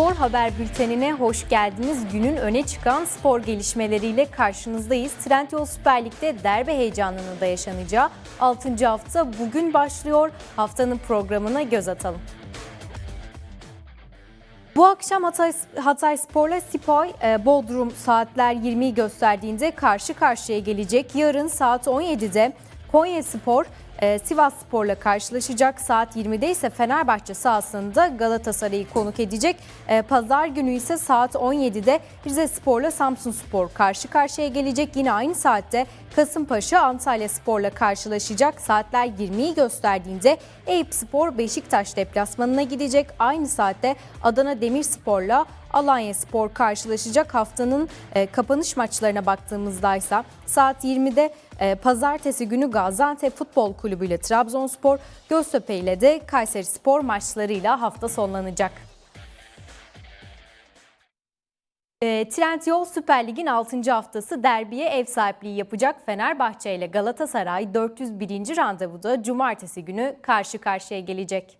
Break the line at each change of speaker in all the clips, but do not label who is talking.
Spor Haber Bülteni'ne hoş geldiniz. Günün öne çıkan spor gelişmeleriyle karşınızdayız. Trendyol Süper Lig'de derbi heyecanının da yaşanacağı 6. hafta bugün başlıyor. Haftanın programına göz atalım. Bu akşam Hatay, Hatay Spor'la Sipoy e, Bodrum saatler 20'yi gösterdiğinde karşı karşıya gelecek. Yarın saat 17'de Konya Spor e, Sivas Spor'la karşılaşacak. Saat 20'de ise Fenerbahçe sahasında Galatasaray'ı konuk edecek. E, Pazar günü ise saat 17'de Rize Spor'la Samsun Spor karşı karşıya gelecek. Yine aynı saatte Kasımpaşa Antalya Spor'la karşılaşacak. Saatler 20'yi gösterdiğinde Eyüp Spor Beşiktaş deplasmanına gidecek. Aynı saatte Adana Demirspor'la Alanya Spor karşılaşacak. Haftanın e, kapanış maçlarına baktığımızda ise saat 20'de e, pazartesi günü Gaziantep Futbol Kulübü ile Trabzonspor, Göztepe ile de Kayseri Spor maçlarıyla hafta sonlanacak. E, Trendyol Süper Lig'in 6. haftası derbiye ev sahipliği yapacak Fenerbahçe ile Galatasaray 401. randevuda cumartesi günü karşı karşıya gelecek.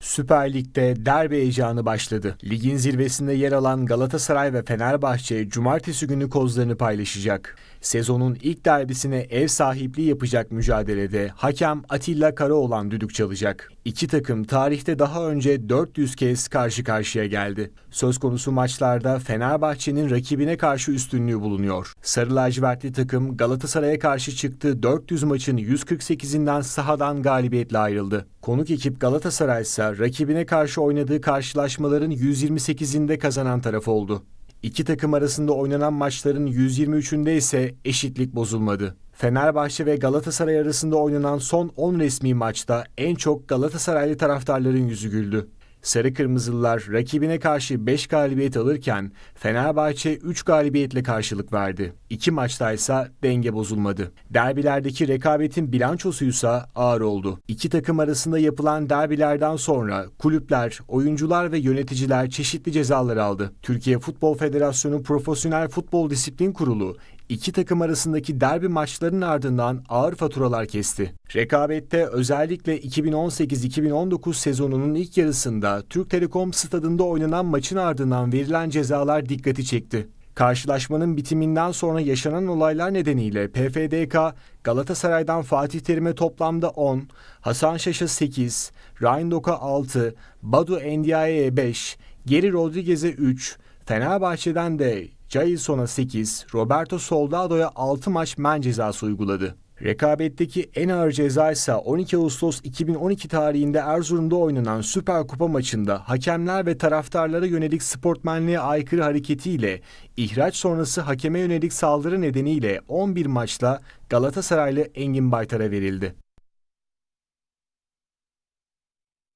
Süper Lig'de derbi heyecanı başladı. Ligin zirvesinde yer alan Galatasaray ve Fenerbahçe cumartesi günü kozlarını paylaşacak. Sezonun ilk derbisine ev sahipliği yapacak mücadelede hakem Atilla Karaoğlan düdük çalacak. İki takım tarihte daha önce 400 kez karşı karşıya geldi. Söz konusu maçlarda Fenerbahçe'nin rakibine karşı üstünlüğü bulunuyor. Sarı lacivertli takım Galatasaray'a karşı çıktığı 400 maçın 148'inden sahadan galibiyetle ayrıldı. Konuk ekip Galatasaray ise rakibine karşı oynadığı karşılaşmaların 128'inde kazanan taraf oldu. İki takım arasında oynanan maçların 123'ünde ise eşitlik bozulmadı. Fenerbahçe ve Galatasaray arasında oynanan son 10 resmi maçta en çok Galatasaraylı taraftarların yüzü güldü. Sarı Kırmızılılar rakibine karşı 5 galibiyet alırken Fenerbahçe 3 galibiyetle karşılık verdi. İki maçta ise denge bozulmadı. Derbilerdeki rekabetin bilançosuysa ağır oldu. İki takım arasında yapılan derbilerden sonra kulüpler, oyuncular ve yöneticiler çeşitli cezalar aldı. Türkiye Futbol Federasyonu Profesyonel Futbol Disiplin Kurulu iki takım arasındaki derbi maçlarının ardından ağır faturalar kesti. Rekabette özellikle 2018-2019 sezonunun ilk yarısında Türk Telekom stadında oynanan maçın ardından verilen cezalar dikkati çekti. Karşılaşmanın bitiminden sonra yaşanan olaylar nedeniyle PFDK Galatasaray'dan Fatih Terim'e toplamda 10, Hasan Şaş'a 8, Ryan Dok'a 6, Badu Endiaye'ye 5, Geri Rodriguez'e 3, Fenerbahçe'den de Jailson'a 8, Roberto Soldado'ya 6 maç men cezası uyguladı. Rekabetteki en ağır ceza ise 12 Ağustos 2012 tarihinde Erzurum'da oynanan Süper Kupa maçında hakemler ve taraftarlara yönelik sportmenliğe aykırı hareketiyle ihraç sonrası hakeme yönelik saldırı nedeniyle 11 maçla Galatasaraylı Engin Baytar'a verildi.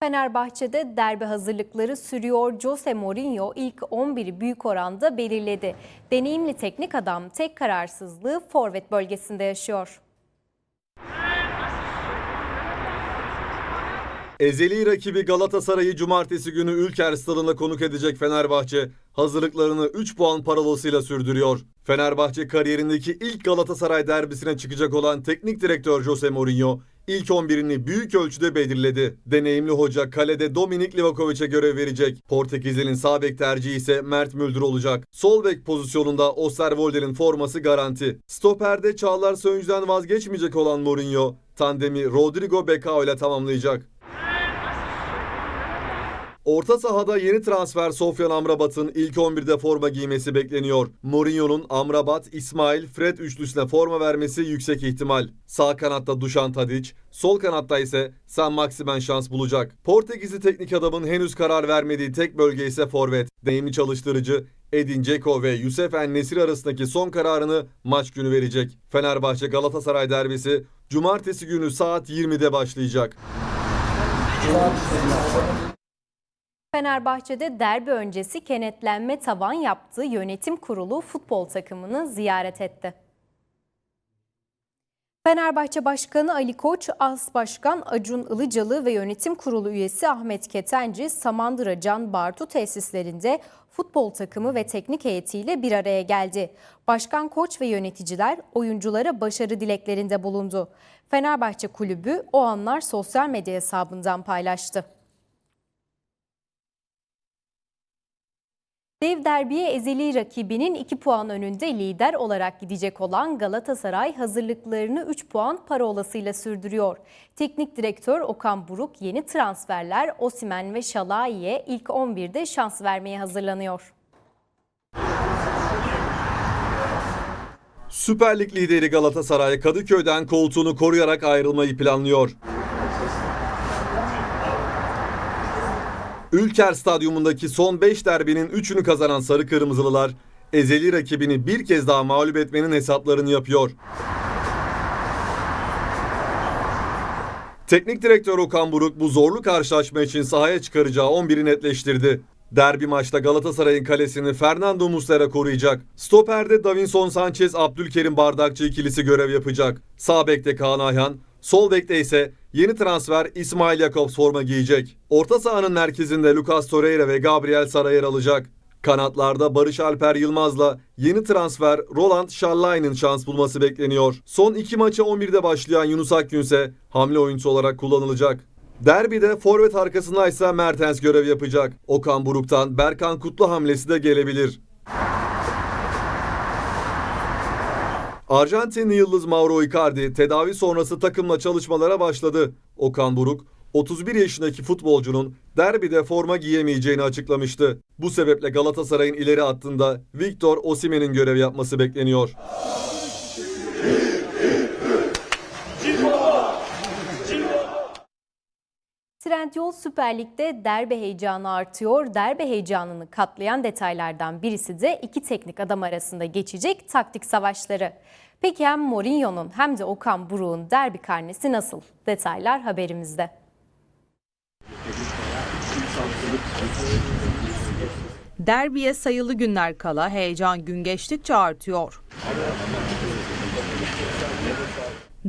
Fenerbahçe'de derbi hazırlıkları sürüyor. Jose Mourinho ilk 11'i büyük oranda belirledi. Deneyimli teknik adam tek kararsızlığı forvet bölgesinde yaşıyor.
Ezeli rakibi Galatasaray'ı cumartesi günü Ülker Stadı'nda konuk edecek Fenerbahçe hazırlıklarını 3 puan parolasıyla sürdürüyor. Fenerbahçe kariyerindeki ilk Galatasaray derbisine çıkacak olan teknik direktör Jose Mourinho ilk 11'ini büyük ölçüde belirledi. Deneyimli hoca kalede Dominik Livakovic'e görev verecek. Portekizli'nin sağ bek tercihi ise Mert Müldür olacak. Sol bek pozisyonunda Osterwolde'nin forması garanti. Stoperde Çağlar Söyüncü'den vazgeçmeyecek olan Mourinho tandemi Rodrigo Becao ile tamamlayacak. Orta sahada yeni transfer Sofyan Amrabat'ın ilk 11'de forma giymesi bekleniyor. Mourinho'nun Amrabat, İsmail, Fred üçlüsüne forma vermesi yüksek ihtimal. Sağ kanatta Dušan Tadić, sol kanatta ise San Maximen şans bulacak. Portekizli teknik adamın henüz karar vermediği tek bölge ise forvet. Deneyimli çalıştırıcı Edin Dzeko ve Yusuf En-Nesir arasındaki son kararını maç günü verecek. Fenerbahçe Galatasaray derbisi cumartesi günü saat 20'de başlayacak.
Fenerbahçe'de derbi öncesi kenetlenme tavan yaptığı yönetim kurulu futbol takımını ziyaret etti. Fenerbahçe Başkanı Ali Koç, As Başkan Acun Ilıcalı ve yönetim kurulu üyesi Ahmet Ketenci, Samandıra Can Bartu tesislerinde futbol takımı ve teknik heyetiyle bir araya geldi. Başkan Koç ve yöneticiler oyunculara başarı dileklerinde bulundu. Fenerbahçe Kulübü o anlar sosyal medya hesabından paylaştı. Dev derbiye ezeli rakibinin 2 puan önünde lider olarak gidecek olan Galatasaray hazırlıklarını 3 puan parolasıyla sürdürüyor. Teknik direktör Okan Buruk yeni transferler Osimen ve Şalai'ye ilk 11'de şans vermeye hazırlanıyor.
Süper Lig lideri Galatasaray Kadıköy'den koltuğunu koruyarak ayrılmayı planlıyor. Ülker Stadyumundaki son 5 derbinin 3'ünü kazanan Sarı Kırmızılılar ezeli rakibini bir kez daha mağlup etmenin hesaplarını yapıyor. Teknik direktör Okan Buruk bu zorlu karşılaşma için sahaya çıkaracağı 11'i netleştirdi. Derbi maçta Galatasaray'ın kalesini Fernando Muslera koruyacak. Stoper'de Davinson Sanchez, Abdülkerim Bardakçı ikilisi görev yapacak. Sağ bekte Kaan Ayhan, sol bekte ise yeni transfer İsmail Jakobs forma giyecek. Orta sahanın merkezinde Lucas Torreira ve Gabriel Sara yer alacak. Kanatlarda Barış Alper Yılmaz'la yeni transfer Roland Schallein'in şans bulması bekleniyor. Son iki maça 11'de başlayan Yunus Akgün ise hamle oyuncusu olarak kullanılacak. Derbide forvet arkasında ise Mertens görev yapacak. Okan Buruk'tan Berkan Kutlu hamlesi de gelebilir. Arjantinli yıldız Mauro Icardi tedavi sonrası takımla çalışmalara başladı. Okan Buruk 31 yaşındaki futbolcunun derbide forma giyemeyeceğini açıklamıştı. Bu sebeple Galatasaray'ın ileri hattında Victor Osimhen'in görev yapması bekleniyor.
Trendyol Süper Lig'de derbi heyecanı artıyor. Derbi heyecanını katlayan detaylardan birisi de iki teknik adam arasında geçecek taktik savaşları. Peki hem Mourinho'nun hem de Okan Buruk'un derbi karnesi nasıl? Detaylar haberimizde.
Derbiye sayılı günler kala heyecan gün geçtikçe artıyor.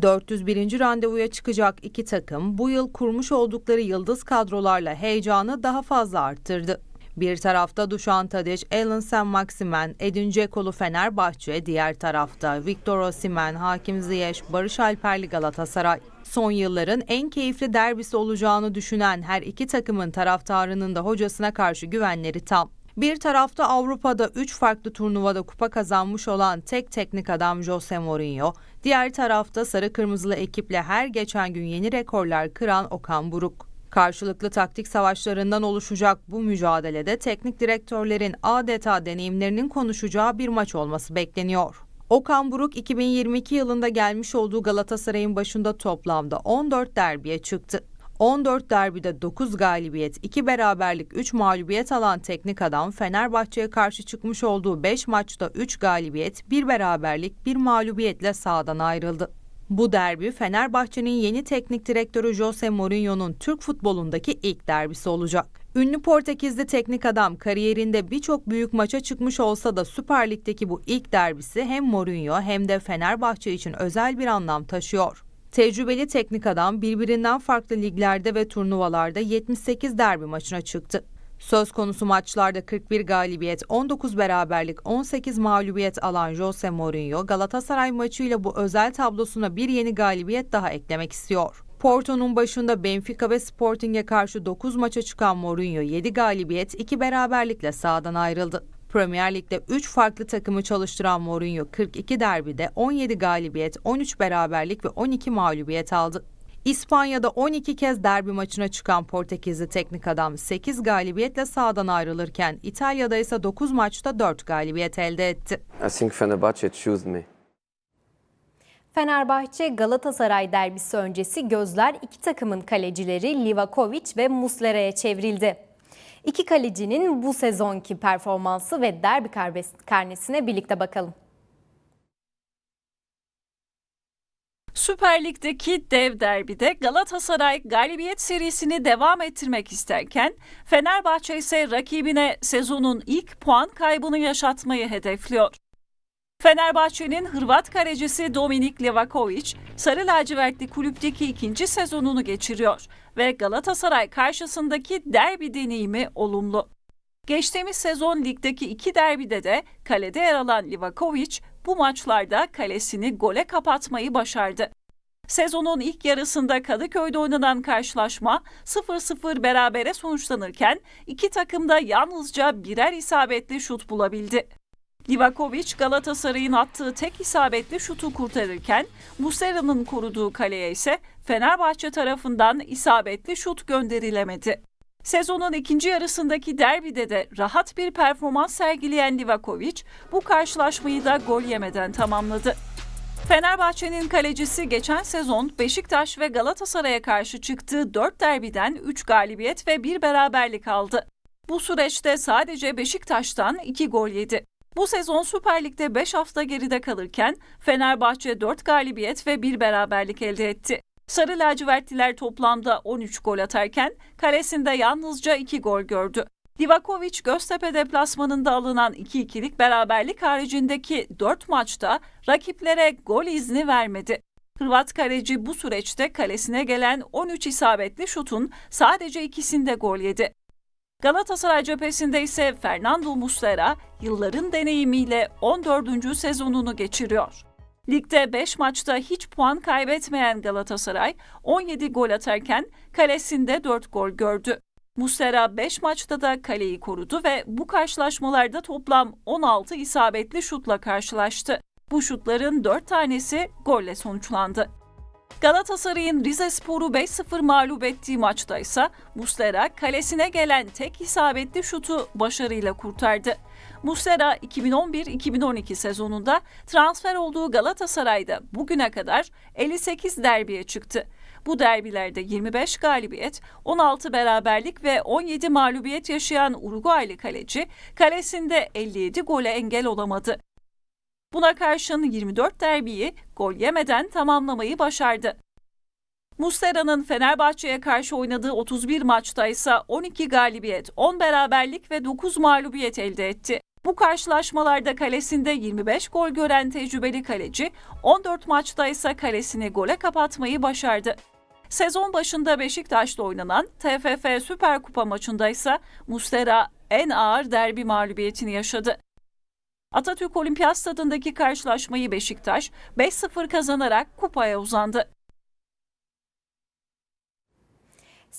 401. randevuya çıkacak iki takım bu yıl kurmuş oldukları yıldız kadrolarla heyecanı daha fazla arttırdı. Bir tarafta Dušan Tadić, Alan Saint-Maximin, Edin Dzeko'lu Fenerbahçe, diğer tarafta Victor Osimhen, Hakim Ziyech, Barış Alperli Galatasaray. Son yılların en keyifli derbisi olacağını düşünen her iki takımın taraftarının da hocasına karşı güvenleri tam. Bir tarafta Avrupa'da 3 farklı turnuvada kupa kazanmış olan tek teknik adam Jose Mourinho, diğer tarafta sarı kırmızılı ekiple her geçen gün yeni rekorlar kıran Okan Buruk. Karşılıklı taktik savaşlarından oluşacak bu mücadelede teknik direktörlerin adeta deneyimlerinin konuşacağı bir maç olması bekleniyor. Okan Buruk 2022 yılında gelmiş olduğu Galatasaray'ın başında toplamda 14 derbiye çıktı. 14 derbide 9 galibiyet, 2 beraberlik, 3 mağlubiyet alan teknik adam Fenerbahçe'ye karşı çıkmış olduğu 5 maçta 3 galibiyet, 1 beraberlik, 1 mağlubiyetle sahadan ayrıldı. Bu derbi Fenerbahçe'nin yeni teknik direktörü Jose Mourinho'nun Türk futbolundaki ilk derbisi olacak. Ünlü Portekizli teknik adam kariyerinde birçok büyük maça çıkmış olsa da Süper Lig'deki bu ilk derbisi hem Mourinho hem de Fenerbahçe için özel bir anlam taşıyor. Tecrübeli teknik adam birbirinden farklı liglerde ve turnuvalarda 78 derbi maçına çıktı. Söz konusu maçlarda 41 galibiyet, 19 beraberlik, 18 mağlubiyet alan Jose Mourinho, Galatasaray maçıyla bu özel tablosuna bir yeni galibiyet daha eklemek istiyor. Porto'nun başında Benfica ve Sporting'e karşı 9 maça çıkan Mourinho 7 galibiyet, 2 beraberlikle sahadan ayrıldı. Premier Lig'de 3 farklı takımı çalıştıran Mourinho 42 derbide 17 galibiyet, 13 beraberlik ve 12 mağlubiyet aldı. İspanya'da 12 kez derbi maçına çıkan Portekizli teknik adam 8 galibiyetle sahadan ayrılırken İtalya'da ise 9 maçta 4 galibiyet elde etti.
I think Fenerbahce choose me.
Fenerbahçe Galatasaray derbisi öncesi gözler iki takımın kalecileri Livakovic ve Muslera'ya çevrildi. İki kalecinin bu sezonki performansı ve derbi karnesine birlikte bakalım.
Süper Lig'deki dev derbide Galatasaray galibiyet serisini devam ettirmek isterken Fenerbahçe ise rakibine sezonun ilk puan kaybını yaşatmayı hedefliyor. Fenerbahçe'nin Hırvat kalecisi Dominik Livakovic, Sarı lacivertli kulüpteki ikinci sezonunu geçiriyor ve Galatasaray karşısındaki derbi deneyimi olumlu. Geçtiğimiz sezon ligdeki iki derbide de kalede yer alan Livakovic bu maçlarda kalesini gole kapatmayı başardı. Sezonun ilk yarısında Kadıköy'de oynanan karşılaşma 0-0 berabere sonuçlanırken iki takım da yalnızca birer isabetli şut bulabildi. Livakovic Galatasaray'ın attığı tek isabetli şutu kurtarırken Muslera'nın koruduğu kaleye ise Fenerbahçe tarafından isabetli şut gönderilemedi. Sezonun ikinci yarısındaki derbide de rahat bir performans sergileyen Livakovic bu karşılaşmayı da gol yemeden tamamladı. Fenerbahçe'nin kalecisi geçen sezon Beşiktaş ve Galatasaray'a karşı çıktığı 4 derbiden 3 galibiyet ve 1 beraberlik aldı. Bu süreçte sadece Beşiktaş'tan 2 gol yedi. Bu sezon Süper Lig'de 5 hafta geride kalırken Fenerbahçe 4 galibiyet ve 1 beraberlik elde etti. Sarı lacivertliler toplamda 13 gol atarken kalesinde yalnızca 2 gol gördü. Livakovic Göztepe deplasmanında alınan 2-2'lik beraberlik haricindeki 4 maçta rakiplere gol izni vermedi. Hırvat kaleci bu süreçte kalesine gelen 13 isabetli şutun sadece ikisinde gol yedi. Galatasaray cephesinde ise Fernando Muslera yılların deneyimiyle 14. sezonunu geçiriyor. Ligde 5 maçta hiç puan kaybetmeyen Galatasaray 17 gol atarken kalesinde 4 gol gördü. Muslera 5 maçta da kaleyi korudu ve bu karşılaşmalarda toplam 16 isabetli şutla karşılaştı. Bu şutların 4 tanesi golle sonuçlandı. Galatasaray'ın Rizespor'u 5-0 mağlup ettiği maçta ise Muslera kalesine gelen tek isabetli şutu başarıyla kurtardı. Muslera 2011-2012 sezonunda transfer olduğu Galatasaray'da bugüne kadar 58 derbiye çıktı. Bu derbilerde 25 galibiyet, 16 beraberlik ve 17 mağlubiyet yaşayan Uruguaylı kaleci kalesinde 57 gole engel olamadı. Buna karşın 24 derbiyi gol yemeden tamamlamayı başardı. Muslera'nın Fenerbahçe'ye karşı oynadığı 31 maçta ise 12 galibiyet, 10 beraberlik ve 9 mağlubiyet elde etti. Bu karşılaşmalarda kalesinde 25 gol gören tecrübeli kaleci, 14 maçta ise kalesini gole kapatmayı başardı. Sezon başında Beşiktaş'ta oynanan TFF Süper Kupa maçında ise Muslera en ağır derbi mağlubiyetini yaşadı. Atatürk Olimpiyat Stadındaki karşılaşmayı Beşiktaş 5-0 kazanarak kupaya uzandı.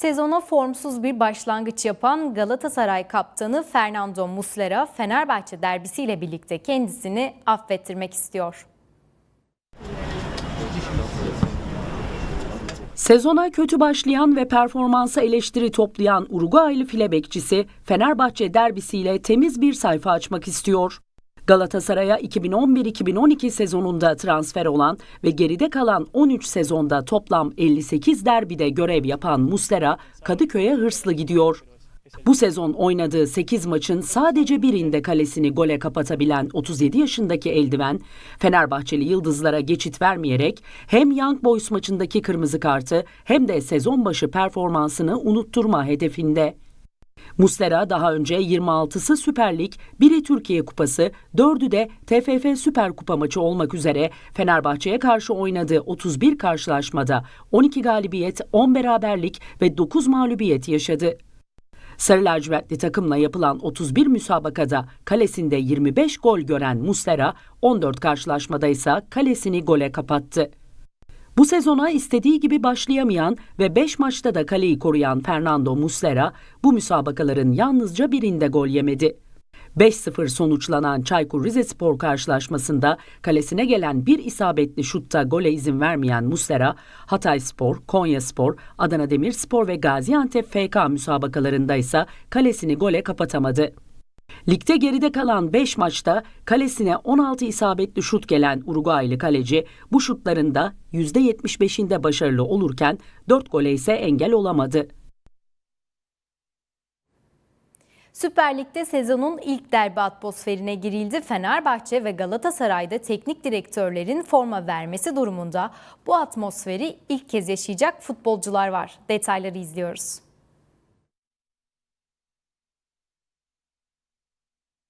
Sezona formsuz bir başlangıç yapan Galatasaray kaptanı Fernando Muslera Fenerbahçe derbisiyle birlikte kendisini affettirmek istiyor.
Sezona kötü başlayan ve performansa eleştiri toplayan Uruguaylı file bekçisi Fenerbahçe derbisiyle temiz bir sayfa açmak istiyor. Galatasaray'a 2011-2012 sezonunda transfer olan ve geride kalan 13 sezonda toplam 58 derbide görev yapan Muslera Kadıköy'e hırslı gidiyor. Bu sezon oynadığı 8 maçın sadece birinde kalesini gole kapatabilen 37 yaşındaki eldiven, Fenerbahçeli yıldızlara geçit vermeyerek hem Young Boys maçındaki kırmızı kartı hem de sezon başı performansını unutturma hedefinde. Muslera daha önce 26'sı Süper Lig, biri Türkiye Kupası, 4'ü de TFF Süper Kupa maçı olmak üzere Fenerbahçe'ye karşı oynadığı 31 karşılaşmada 12 galibiyet, 10 beraberlik ve 9 mağlubiyet yaşadı. Sarı lacivertli takımla yapılan 31 müsabakada kalesinde 25 gol gören Muslera, 14 karşılaşmada ise kalesini gole kapattı. Bu sezona istediği gibi başlayamayan ve 5 maçta da kaleyi koruyan Fernando Muslera bu müsabakaların yalnızca birinde gol yemedi. 5-0 sonuçlanan Çaykur Rizespor karşılaşmasında kalesine gelen bir isabetli şutta gole izin vermeyen Muslera, Hatayspor, Konyaspor, Adana Demirspor ve Gaziantep FK müsabakalarında ise kalesini gole kapatamadı. Ligde geride kalan 5 maçta kalesine 16 isabetli şut gelen Uruguaylı kaleci bu şutlarında %75'inde başarılı olurken 4 gole ise engel olamadı.
Süper Lig'de sezonun ilk derbi atmosferine girildi. Fenerbahçe ve Galatasaray'da teknik direktörlerin forma vermesi durumunda bu atmosferi ilk kez yaşayacak futbolcular var. Detayları izliyoruz.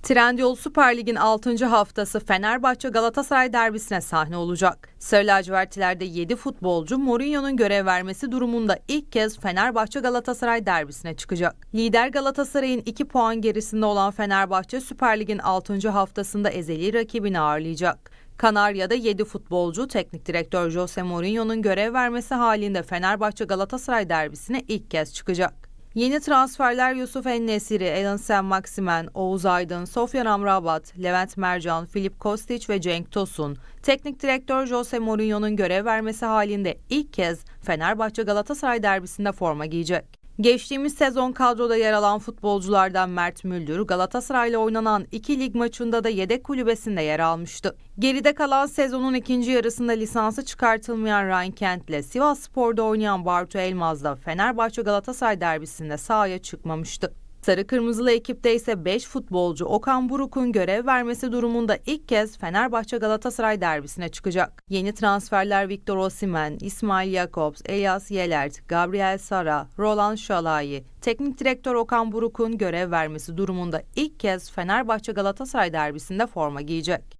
Trendyol Süper Lig'in 6. haftası Fenerbahçe Galatasaray derbisine sahne olacak. Sarı lacivertlilerde 7 futbolcu Mourinho'nun görev vermesi durumunda ilk kez Fenerbahçe Galatasaray derbisine çıkacak. Lider Galatasaray'ın 2 puan gerisinde olan Fenerbahçe Süper Lig'in 6. haftasında ezeli rakibini ağırlayacak. Kanarya'da 7 futbolcu teknik direktör Jose Mourinho'nun görev vermesi halinde Fenerbahçe Galatasaray derbisine ilk kez çıkacak. Yeni transferler Yusuf En-Nesiri, Alan Sen Maximen, Oğuz Aydın, Sofyan Amrabat, Levent Mercan, Filip Kostic ve Cenk Tosun. Teknik direktör Jose Mourinho'nun görev vermesi halinde ilk kez Fenerbahçe Galatasaray derbisinde forma giyecek. Geçtiğimiz sezon kadroda yer alan futbolculardan Mert Müldür, Galatasaray'la oynanan iki lig maçında da yedek kulübesinde yer almıştı. Geride kalan sezonun ikinci yarısında lisansı çıkartılmayan Ryan Kent ile Sivas Spor'da oynayan Bartu Elmaz da Fenerbahçe Galatasaray derbisinde sahaya çıkmamıştı. Sarı Kırmızılı ekipte ise 5 futbolcu Okan Buruk'un görev vermesi durumunda ilk kez Fenerbahçe Galatasaray derbisine çıkacak. Yeni transferler Victor Osimhen, İsmail Jakobs, Elias Yelert, Gabriel Sara, Roland Şalayi, teknik direktör Okan Buruk'un görev vermesi durumunda ilk kez Fenerbahçe Galatasaray derbisinde forma giyecek.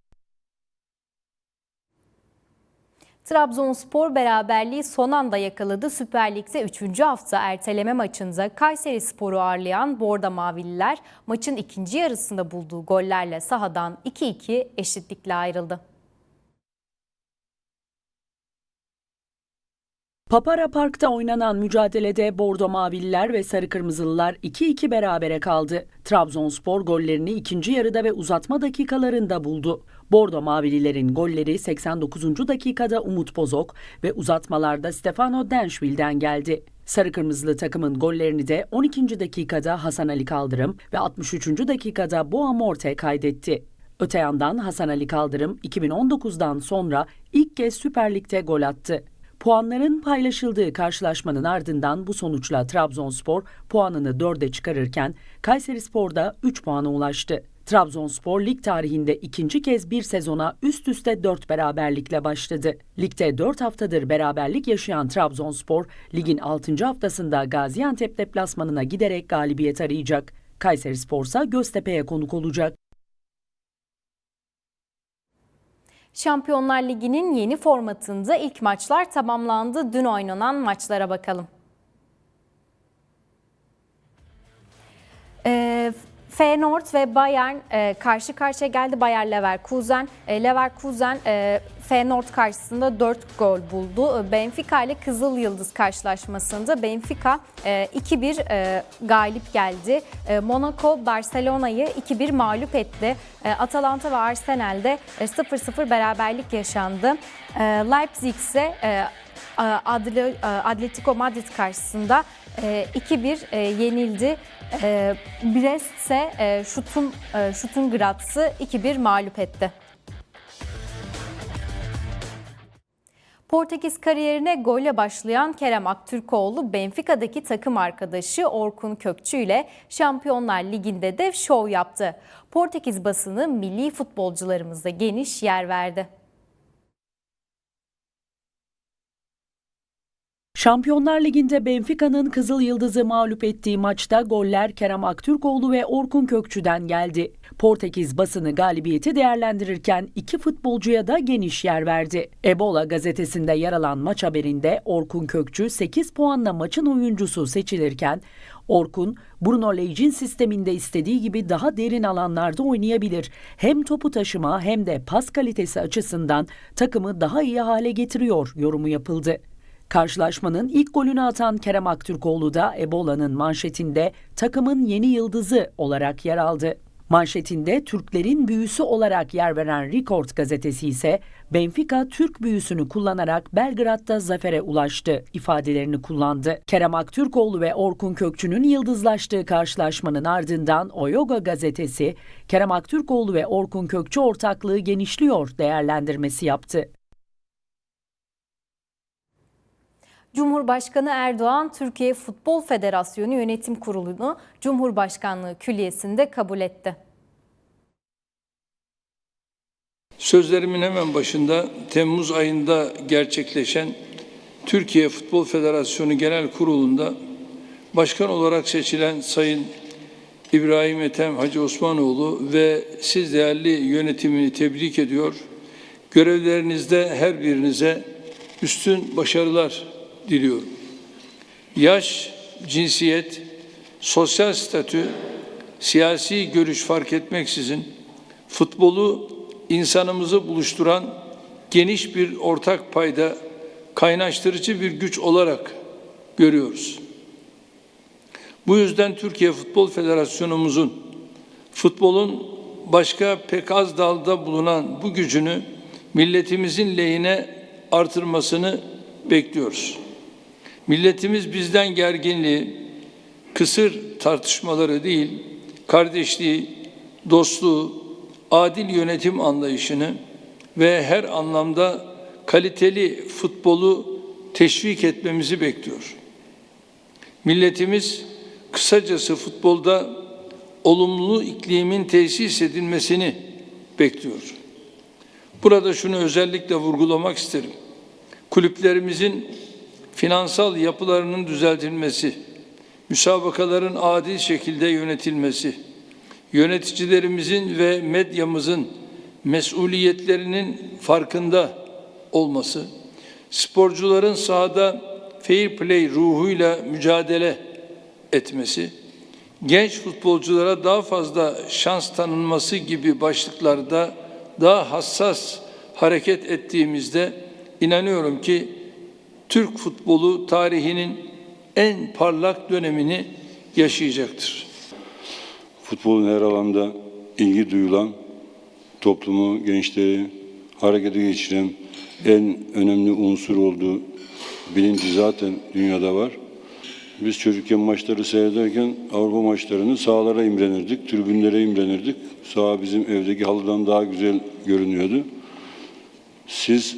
Trabzonspor beraberliği son anda yakaladı. Süper Lig'de 3. hafta erteleme maçında Kayseri Spor'u ağırlayan Borda Mavililer maçın ikinci yarısında bulduğu gollerle sahadan 2-2 eşitlikle ayrıldı.
Papara Park'ta oynanan mücadelede Bordo Mavililer ve Sarı Kırmızılılar 2-2 berabere kaldı. Trabzonspor gollerini ikinci yarıda ve uzatma dakikalarında buldu. Bordo Mavililerin golleri 89. dakikada Umut Bozok ve uzatmalarda Stefano Denşvil'den geldi. Sarı Kırmızılı takımın gollerini de 12. dakikada Hasan Ali Kaldırım ve 63. dakikada Boğa Morte kaydetti. Öte yandan Hasan Ali Kaldırım 2019'dan sonra ilk kez Süper Lig'de gol attı. Puanların paylaşıldığı karşılaşmanın ardından bu sonuçla Trabzonspor puanını 4'e çıkarırken Kayserispor da 3 puana ulaştı. Trabzonspor lig tarihinde ikinci kez bir sezona üst üste 4 beraberlikle başladı. Ligde 4 haftadır beraberlik yaşayan Trabzonspor, ligin 6. haftasında Gaziantep deplasmanına giderek galibiyet arayacak. Kayserispor ise Göztepe'ye konuk olacak.
Şampiyonlar Ligi'nin yeni formatında ilk maçlar tamamlandı. Dün oynanan maçlara bakalım. Ee, Feyenoord ve Bayern e, karşı karşıya geldi. Bayer Leverkusen. E, Leverkusen e, Feyenoord karşısında 4 gol buldu. E, Benfica ile Kızıl Yıldız karşılaşmasında Benfica e, 2-1 e, galip geldi. E, Monaco Barcelona'yı 2-1 mağlup etti. E, Atalanta ve Arsenal'de e, 0-0 beraberlik yaşandı. E, Leipzig ise e, e, Atletico Madrid karşısında e, 2-1 e, yenildi. E, Brest ise e, Şutun e, Şutungratz'ı 2-1 mağlup etti. Portekiz kariyerine golle başlayan Kerem Aktürkoğlu, Benfica'daki takım arkadaşı Orkun Kökçü ile Şampiyonlar Ligi'nde de şov yaptı. Portekiz basını milli futbolcularımıza geniş yer verdi.
Şampiyonlar Ligi'nde Benfica'nın Kızıl Yıldız'ı mağlup ettiği maçta goller Kerem Aktürkoğlu ve Orkun Kökçü'den geldi. Portekiz basını galibiyeti değerlendirirken iki futbolcuya da geniş yer verdi. Ebola gazetesinde yer alan maç haberinde Orkun Kökçü 8 puanla maçın oyuncusu seçilirken Orkun, Bruno Lage'in sisteminde istediği gibi daha derin alanlarda oynayabilir. Hem topu taşıma hem de pas kalitesi açısından takımı daha iyi hale getiriyor yorumu yapıldı. Karşılaşmanın ilk golünü atan Kerem Aktürkoğlu da Ebola'nın manşetinde takımın yeni yıldızı olarak yer aldı. Manşetinde Türklerin büyüsü olarak yer veren Rekord gazetesi ise Benfica Türk büyüsünü kullanarak Belgrad'da zafere ulaştı ifadelerini kullandı. Kerem Aktürkoğlu ve Orkun Kökçü'nün yıldızlaştığı karşılaşmanın ardından Oyoga gazetesi Kerem Aktürkoğlu ve Orkun Kökçü ortaklığı genişliyor değerlendirmesi yaptı.
Cumhurbaşkanı Erdoğan, Türkiye Futbol Federasyonu Yönetim Kurulu'nu Cumhurbaşkanlığı Külliyesi'nde kabul etti.
Sözlerimin hemen başında Temmuz ayında gerçekleşen Türkiye Futbol Federasyonu Genel Kurulu'nda başkan olarak seçilen Sayın İbrahim Ethem Hacı Osmanoğlu ve siz değerli yönetimini tebrik ediyor. Görevlerinizde her birinize üstün başarılar diliyorum. Yaş, cinsiyet, sosyal statü, siyasi görüş fark etmeksizin futbolu insanımızı buluşturan geniş bir ortak payda kaynaştırıcı bir güç olarak görüyoruz. Bu yüzden Türkiye Futbol Federasyonumuzun futbolun başka pek az dalda bulunan bu gücünü milletimizin lehine artırmasını bekliyoruz. Milletimiz bizden gerginliği, kısır tartışmaları değil, kardeşliği, dostluğu, adil yönetim anlayışını ve her anlamda kaliteli futbolu teşvik etmemizi bekliyor. Milletimiz kısacası futbolda olumlu iklimin tesis edilmesini bekliyor. Burada şunu özellikle vurgulamak isterim. Kulüplerimizin finansal yapılarının düzeltilmesi, müsabakaların adil şekilde yönetilmesi, yöneticilerimizin ve medyamızın mesuliyetlerinin farkında olması, sporcuların sahada fair play ruhuyla mücadele etmesi, genç futbolculara daha fazla şans tanınması gibi başlıklarda daha hassas hareket ettiğimizde inanıyorum ki Türk futbolu tarihinin en parlak dönemini yaşayacaktır.
Futbolun her alanda ilgi duyulan, toplumu, gençleri harekete geçiren en önemli unsur olduğu bilinci zaten dünyada var. Biz çocukken maçları seyrederken Avrupa maçlarını sahalara imrenirdik, tribünlere imrenirdik. Saha bizim evdeki halıdan daha güzel görünüyordu. Siz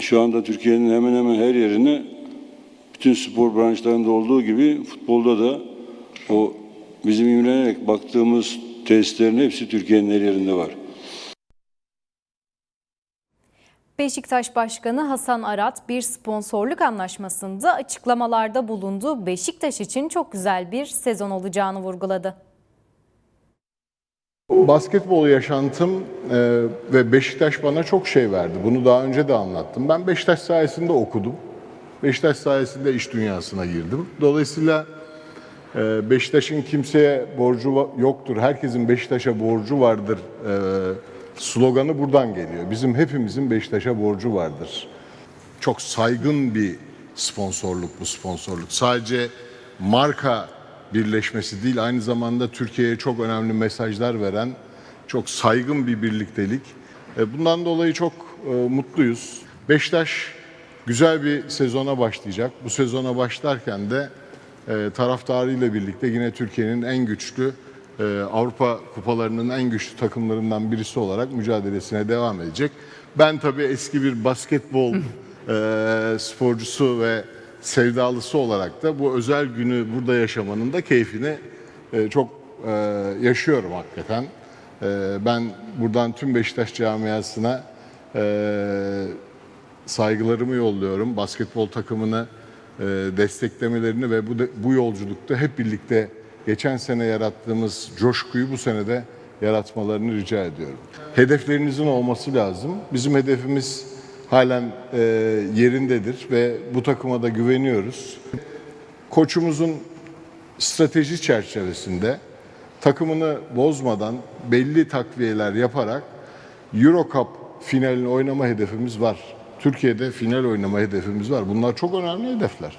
şu anda Türkiye'nin hemen hemen her yerine bütün spor branşlarında olduğu gibi futbolda da o bizim imrenerek baktığımız tesislerin hepsi Türkiye'nin her yerinde var.
Beşiktaş Başkanı Hasan Arat bir sponsorluk anlaşmasında açıklamalarda bulundu. Beşiktaş için çok güzel bir sezon olacağını vurguladı.
Basketbol yaşantım e, ve Beşiktaş bana çok şey verdi. Bunu daha önce de anlattım. Ben Beşiktaş sayesinde okudum. Beşiktaş sayesinde iş dünyasına girdim. Dolayısıyla e, Beşiktaş'ın kimseye borcu yoktur, herkesin Beşiktaş'a borcu vardır e, sloganı buradan geliyor. Bizim hepimizin Beşiktaş'a borcu vardır. Çok saygın bir sponsorluk bu sponsorluk. Sadece marka birleşmesi değil, aynı zamanda Türkiye'ye çok önemli mesajlar veren çok saygın bir birliktelik. E, Bundan dolayı çok e, mutluyuz. Beşiktaş güzel bir sezona başlayacak. Bu sezona başlarken de e, taraftarıyla birlikte yine Türkiye'nin en güçlü Avrupa kupalarının en güçlü takımlarından birisi olarak mücadelesine devam edecek. Ben tabii eski bir basketbol sporcusu ve sevdalısı olarak da bu özel günü burada yaşamanın da keyfini e, çok e, yaşıyorum hakikaten. E, ben buradan tüm Beşiktaş camiasına e, saygılarımı yolluyorum. Basketbol takımını e, desteklemelerini ve bu de- bu yolculukta hep birlikte geçen sene yarattığımız coşkuyu bu sene de yaratmalarını rica ediyorum. Hedeflerinizin olması lazım. Bizim hedefimiz halen e, yerindedir ve bu takıma da güveniyoruz. Koçumuzun strateji çerçevesinde takımını bozmadan belli takviyeler yaparak Euro Cup finalini oynama hedefimiz var. Türkiye'de final oynama hedefimiz var. Bunlar çok önemli hedefler.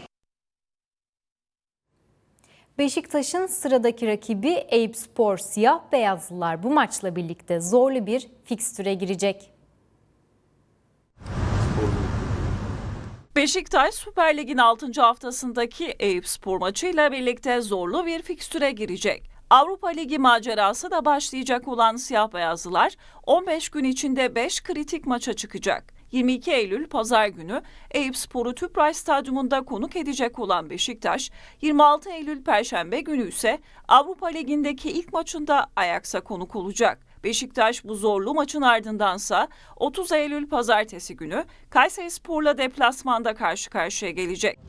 Beşiktaş'ın sıradaki rakibi Eyüp Spor Siyah Beyazlılar bu maçla birlikte zorlu bir fikstüre girecek.
Beşiktaş Süper Lig'in 6. haftasındaki Eyüp Spor maçıyla birlikte zorlu bir fikstüre girecek. Avrupa Ligi macerası da başlayacak olan siyah beyazlılar 15 gün içinde 5 kritik maça çıkacak. 22 Eylül pazar günü Eyüp Spor'u Tüpraş Stadyumunda konuk edecek olan Beşiktaş, 26 Eylül perşembe günü ise Avrupa Ligi'ndeki ilk maçında Ajax'a konuk olacak. Beşiktaş bu zorlu maçın ardındansa 30 Eylül pazartesi günü Kayseri Spor'la deplasmanda karşı karşıya gelecek.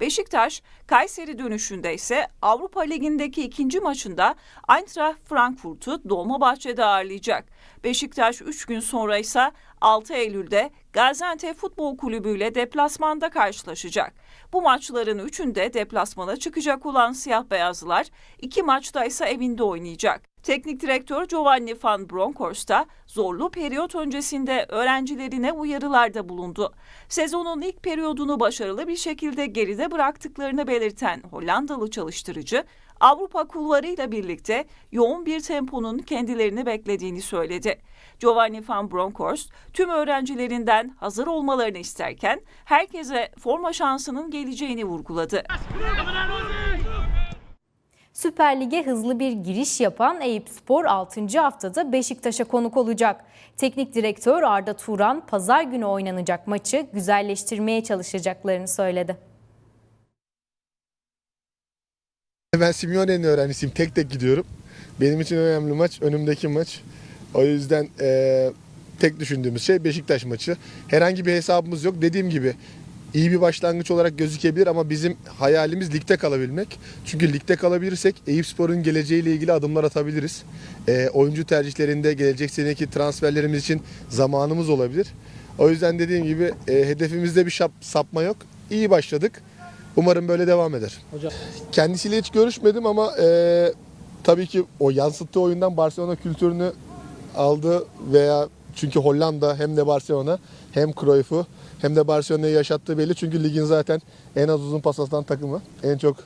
Beşiktaş, Kayseri dönüşünde ise Avrupa Ligi'ndeki ikinci maçında Eintracht Frankfurt'u Dolmabahçe'de ağırlayacak. Beşiktaş 3 gün sonra ise 6 Eylül'de Gaziantep Futbol Kulübü ile deplasmanda karşılaşacak. Bu maçların üçünde deplasmana çıkacak olan siyah beyazlılar iki maçta ise evinde oynayacak. Teknik direktör Giovanni van Bronckhorst da zorlu periyot öncesinde öğrencilerine uyarılarda bulundu. Sezonun ilk periyodunu başarılı bir şekilde geride bıraktıklarını belirten Hollandalı çalıştırıcı, Avrupa kulvarıyla birlikte yoğun bir temponun kendilerini beklediğini söyledi. Giovanni van Bronckhorst tüm öğrencilerinden hazır olmalarını isterken herkese forma şansının geleceğini vurguladı.
Süper Lig'e hızlı bir giriş yapan Eyüp Spor 6. haftada Beşiktaş'a konuk olacak. Teknik direktör Arda Turan pazar günü oynanacak maçı güzelleştirmeye çalışacaklarını söyledi.
Ben Simeone'nin öğrencisiyim. Tek tek gidiyorum. Benim için önemli maç önümdeki maç. O yüzden eee, tek düşündüğümüz şey Beşiktaş maçı. Herhangi bir hesabımız yok. Dediğim gibi iyi bir başlangıç olarak gözükebilir ama bizim hayalimiz ligde kalabilmek. Çünkü ligde kalabilirsek Eyüpspor'un geleceğiyle ilgili adımlar atabiliriz. Eee, oyuncu tercihlerinde gelecek seneki transferlerimiz için zamanımız olabilir. O yüzden dediğim gibi eee, hedefimizde bir şap, sapma yok. İyi başladık. Umarım böyle devam eder. Kendisiyle hiç görüşmedim ama eee, tabii ki o yansıttığı oyundan Barcelona kültürünü aldı veya çünkü Hollanda hem de Barcelona hem Cruyff'u hem de Barcelona'yı yaşattığı belli. Çünkü ligin zaten en az uzun pas atan takımı. En çok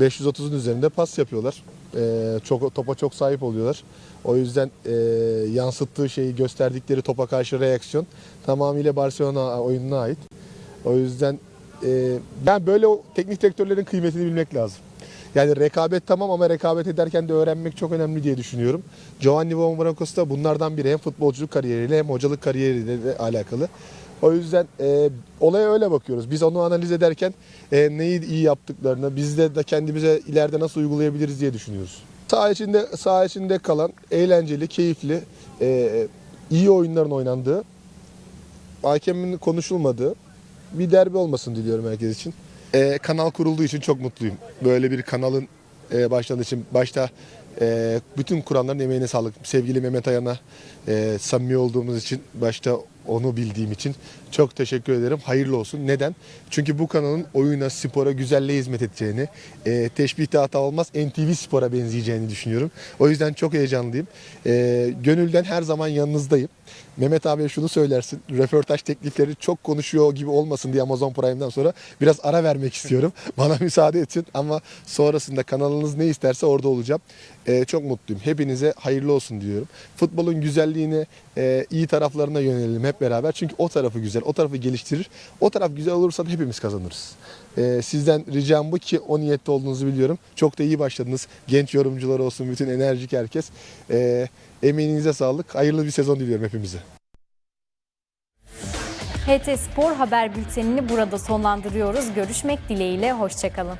530'un üzerinde pas yapıyorlar. Eee, çok topa çok sahip oluyorlar. O yüzden eee, yansıttığı şeyi gösterdikleri topa karşı reaksiyon tamamıyla Barcelona oyununa ait. O yüzden e, ben böyle o teknik direktörlerin kıymetini bilmek lazım. Yani rekabet tamam ama rekabet ederken de öğrenmek çok önemli diye düşünüyorum. Giovanni Van Bronckhorst da bunlardan biri hem futbolculuk kariyeriyle hem hocalık kariyeriyle de alakalı. O yüzden e, olaya öyle bakıyoruz. Biz onu analiz ederken e, neyi iyi yaptıklarını, biz de, de kendimize ileride nasıl uygulayabiliriz diye düşünüyoruz. Saha içinde, saha içinde kalan, eğlenceli, keyifli, e, iyi oyunların oynandığı, hakemin konuşulmadığı, bir derbi olmasını diliyorum herkes için. Ee, kanal kurulduğu için çok mutluyum. Böyle bir kanalın e, başladığı için başta e, bütün kuranların emeğine sağlık. Sevgili Mehmet Ayan'a e, samimi olduğumuz için başta onu bildiğim için çok teşekkür ederim. Hayırlı olsun. Neden? Çünkü bu kanalın oyuna, spora, güzelliğe hizmet edeceğini, e, teşbihte hata olmaz, NTV Spor'a benzeyeceğini düşünüyorum. O yüzden çok heyecanlıyım. E, gönülden her zaman yanınızdayım. Mehmet abiye şunu söylersin. Röportaj teklifleri çok konuşuyor gibi olmasın diye Amazon Prime'dan sonra biraz ara vermek istiyorum. Bana müsaade etsin ama sonrasında kanalınız ne isterse orada olacağım. Ee, çok mutluyum. Hepinize hayırlı olsun diyorum. Futbolun güzelliğini, e, iyi taraflarına yönelelim hep beraber. Çünkü o tarafı güzel, o tarafı geliştirir. O taraf güzel olursa da hepimiz kazanırız. Ee, sizden ricam bu ki o niyette olduğunuzu biliyorum. Çok da iyi başladınız. Genç yorumcular olsun, bütün enerjik herkes. Ee, emeğinize sağlık. Hayırlı bir sezon diliyorum hepimize.
HT Spor haber bültenini burada sonlandırıyoruz. Görüşmek dileğiyle, hoşçakalın.